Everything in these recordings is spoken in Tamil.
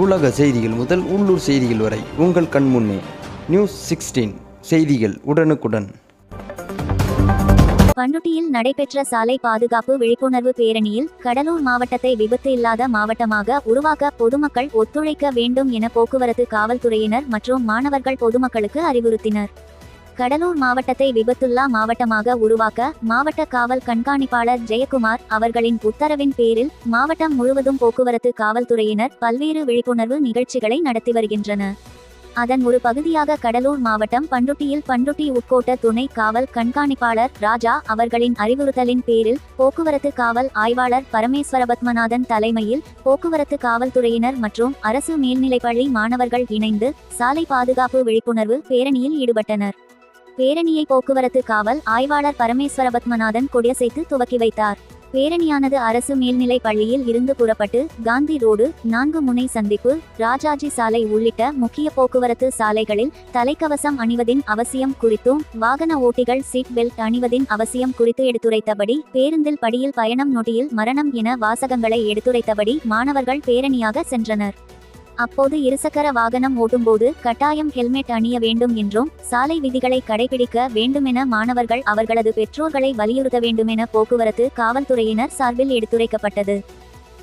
உலக செய்திகள் முதல் உள்ளூர் செய்திகள் வரை உங்கள் கண்முன்னே நியூஸ் சிக்ஸ்டீன். செய்திகள் உடனுக்குடன். பண்ருட்டியில் நடைபெற்ற சாலை பாதுகாப்பு விழிப்புணர்வு பேரணியில் கடலூர் மாவட்டத்தை விபத்து இல்லாத மாவட்டமாக உருவாக்க பொதுமக்கள் ஒத்துழைக்க வேண்டும் என போக்குவரத்து காவல்துறையினர் மற்றும் மாணவர்கள் பொதுமக்களுக்கு அறிவுறுத்தினர். கடலூர் மாவட்டத்தை விபத்துல்லா மாவட்டமாக உருவாக்க மாவட்ட காவல் கண்காணிப்பாளர் ஜெயக்குமார் அவர்களின் உத்தரவின் பேரில் மாவட்டம் முழுவதும் போக்குவரத்து காவல்துறையினர் பல்வேறு விழிப்புணர்வு நிகழ்ச்சிகளை நடத்தி வருகின்றனர் அதன் ஒரு பகுதியாக கடலூர் மாவட்டம் பண்ருட்டியில் பண்ருட்டி உட்கோட்ட துணை காவல் கண்காணிப்பாளர் ராஜா அவர்களின் அறிவுறுத்தலின் பேரில் போக்குவரத்து காவல் ஆய்வாளர் பரமேஸ்வரபத்மநாதன் தலைமையில் போக்குவரத்து காவல்துறையினர் மற்றும் அரசு மேல்நிலைப்பள்ளி மாணவர்கள் இணைந்து சாலை பாதுகாப்பு விழிப்புணர்வு பேரணியில் ஈடுபட்டனர். பேரணியை போக்குவரத்து காவல் ஆய்வாளர் பரமேஸ்வரபத்மநாதன் கொடியசைத்து துவக்கி வைத்தார். பேரணியானது அரசு மேல்நிலைப் பள்ளியில் இருந்து புறப்பட்டு காந்தி ரோடு நான்கு முனை சந்திப்பு ராஜாஜி சாலை உள்ளிட்ட முக்கிய போக்குவரத்து சாலைகளில் தலைக்கவசம் அணிவதின் அவசியம் குறித்தும் வாகன ஓட்டிகள் சீட் பெல்ட் அணிவதின் அவசியம் குறித்து எடுத்துரைத்தபடி பேருந்தில் படியில் பயணம் நொடியில் மரணம் என வாசகங்களை எடுத்துரைத்தபடி மாணவர்கள் பேரணியாக சென்றனர். அப்போது இருசக்கர வாகனம் ஓட்டும்போது கட்டாயம் ஹெல்மெட் அணிய வேண்டும் என்றும் சாலை விதிகளை கடைபிடிக்க வேண்டுமென மாணவர்கள் அவர்களது பெற்றோர்களை வலியுறுத்த வேண்டுமென போக்குவரத்து காவல்துறையினர் சார்பில் எடுத்துரைக்கப்பட்டது.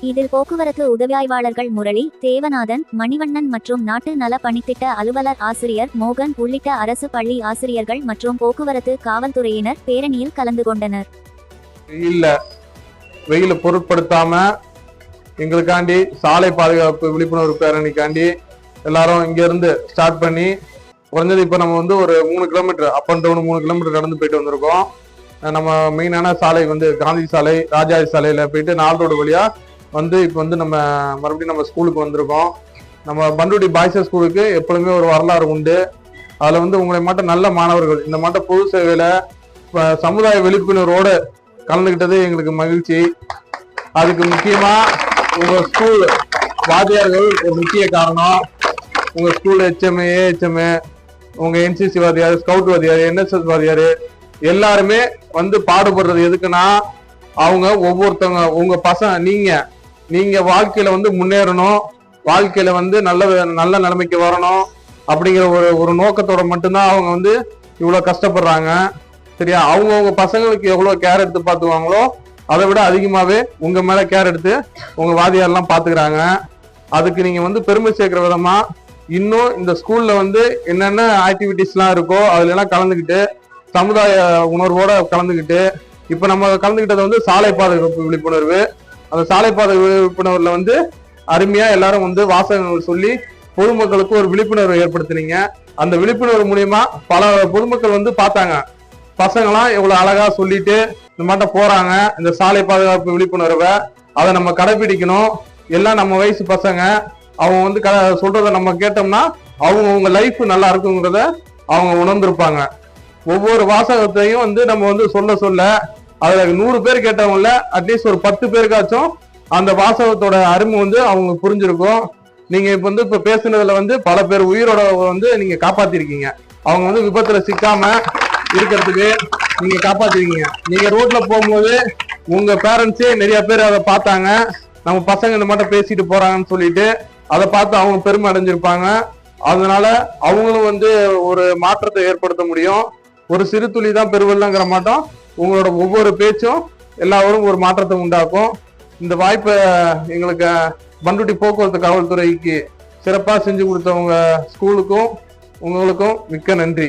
இதில் போக்குவரத்து உதவியாய்வாளர்கள் முரளி தேவநாதன் மணிவண்ணன் மற்றும் நாட்டு நல பணித்திட்ட அலுவலர் ஆசிரியர் மோகன் உள்ளிட்ட அரசு பள்ளி ஆசிரியர்கள் மற்றும் போக்குவரத்து காவல்துறையினர் பேரணியில் கலந்து கொண்டனர். வெயில பொருட்படுத்தாம எங்களுக்காண்டி சாலை பாதுகாப்பு விழிப்புணர்வு பேரணிக்காண்டி எல்லாரும் இங்கேருந்து ஸ்டார்ட் பண்ணி குறைஞ்சது இப்போ நம்ம வந்து ஒரு மூணு கிலோமீட்டர் அப் அண்ட் டவுன் மூணு கிலோமீட்டர் நடந்து போயிட்டு வந்திருக்கோம். நம்ம மெயினான சாலை வந்து காந்தி சாலை ராஜாஜி சாலையில் போயிட்டு நாலு ரோடு வழியாக வந்து இப்போ வந்து நம்ம மறுபடியும் நம்ம ஸ்கூலுக்கு வந்திருக்கோம். நம்ம பண்டுடி பாய்ஸ் ஸ்கூலுக்கு எப்பொழுதுமே ஒரு வரலாறு உண்டு. அதில் வந்து உங்களை மட்டும் நல்ல மாணவர்கள் இந்த மாட்டம் பொது சேவையில் இப்போ சமுதாய விழிப்புணர்வோடு கலந்துக்கிட்டது எங்களுக்கு மகிழ்ச்சி. அதுக்கு முக்கியமாக உங்க ஸ்கூல் வாத்தியார்கள் ஒரு முக்கிய காரணம். உங்க ஸ்கூல் ஹெச்எம்ஏ ஏஹெச்எம்ஏ உங்க என்சிசி வாத்தியார் ஸ்கவுட் வாத்தியார் என்எஸ்எஸ் வாத்தியார் எல்லாருமே வந்து பாடுபடுறது எதுக்குன்னா அவங்க ஒவ்வொருத்தவங்க உங்க பசங்க நீங்க நீங்க வாழ்க்கையில வந்து முன்னேறணும். வாழ்க்கையில வந்து நல்ல நல்ல நிலைமைக்கு வரணும். அப்படிங்கிற ஒரு ஒரு நோக்கத்தோட மட்டும்தான் அவங்க வந்து இவ்வளவு கஷ்டப்படுறாங்க. சரியா? அவங்கவுங்க பசங்களுக்கு எவ்வளவு கேர் எடுத்து பார்த்துக்குவாங்களோ அதை விட அதிகமாகவே உங்கள் மேலே கேர் எடுத்து உங்கள் வாதியாரெல்லாம் பார்த்துக்கிறாங்க அதுக்கு நீங்கள் வந்து பெருமை சேர்க்குற விதமாக இன்னும் இந்த ஸ்கூலில் வந்து என்னென்ன ஆக்டிவிட்டிஸ்லாம் இருக்கோ அதுலலாம் கலந்துக்கிட்டு சமுதாய உணர்வோட கலந்துக்கிட்டு இப்போ நம்ம கலந்துக்கிட்டது வந்து சாலை பாதுகாப்பு விழிப்புணர்வு. அந்த சாலை பாதுகாப்பு விழிப்புணர்வில் வந்து அருமையாக எல்லாரும் வந்து வாசகங்கள் சொல்லி பொதுமக்களுக்கு ஒரு விழிப்புணர்வு ஏற்படுத்தினீங்க. அந்த விழிப்புணர்வு மூலியமா பல பொதுமக்கள் வந்து பார்த்தாங்க. பசங்களாம் இவ்வளோ அழகாக சொல்லிட்டு இந்த மாட்டம் போறாங்க இந்த சாலை பாதுகாப்பு விழிப்புணர்வை அதை நம்ம கடைபிடிக்கணும் எல்லாம் நம்ம வயசு பசங்க அவங்க வந்து க சொல்றத நம்ம கேட்டோம்னா அவங்க அவங்க லைஃப் நல்லா இருக்குங்கிறத அவங்க உணர்ந்திருப்பாங்க. ஒவ்வொரு வாசகத்தையும் வந்து நம்ம வந்து சொல்ல சொல்ல அதுல நூறு பேர் கேட்டவங்கள அட்லீஸ்ட் ஒரு பத்து பேருக்காச்சும் அந்த வாசகத்தோட அருமை வந்து அவங்க புரிஞ்சிருக்கும். நீங்க இப்ப வந்து இப்ப பேசுனதுல வந்து பல பேர் உயிரோட வந்து நீங்க காப்பாத்திருக்கீங்க. அவங்க வந்து விபத்துல சிக்காம இருக்கிறதுக்கு நீங்க காப்பாத்துவீங்க நீங்க ரோட்ல போகும்போது உங்க பேரண்ட்ஸே நிறைய பேர் அதை பார்த்தாங்க. நம்ம பசங்க இந்த மட்டும் பேசிட்டு போறாங்கன்னு சொல்லிட்டு அதை பார்த்து அவங்க பெருமை அடைஞ்சிருப்பாங்க. அதனால அவங்களும் வந்து ஒரு மாற்றத்தை ஏற்படுத்த முடியும். ஒரு சிறு துளி தான் பெருவெல்லாங்கிற மாட்டோம் உங்களோட ஒவ்வொரு பேச்சும் எல்லாரும் ஒரு மாற்றத்தை உண்டாக்கும். இந்த வாய்ப்பை எங்களுக்கு பண்டுட்டி போக்குவரத்து காவல்துறைக்கு சிறப்பாக செஞ்சு கொடுத்தவங்க ஸ்கூலுக்கும் உங்களுக்கும் மிக்க நன்றி.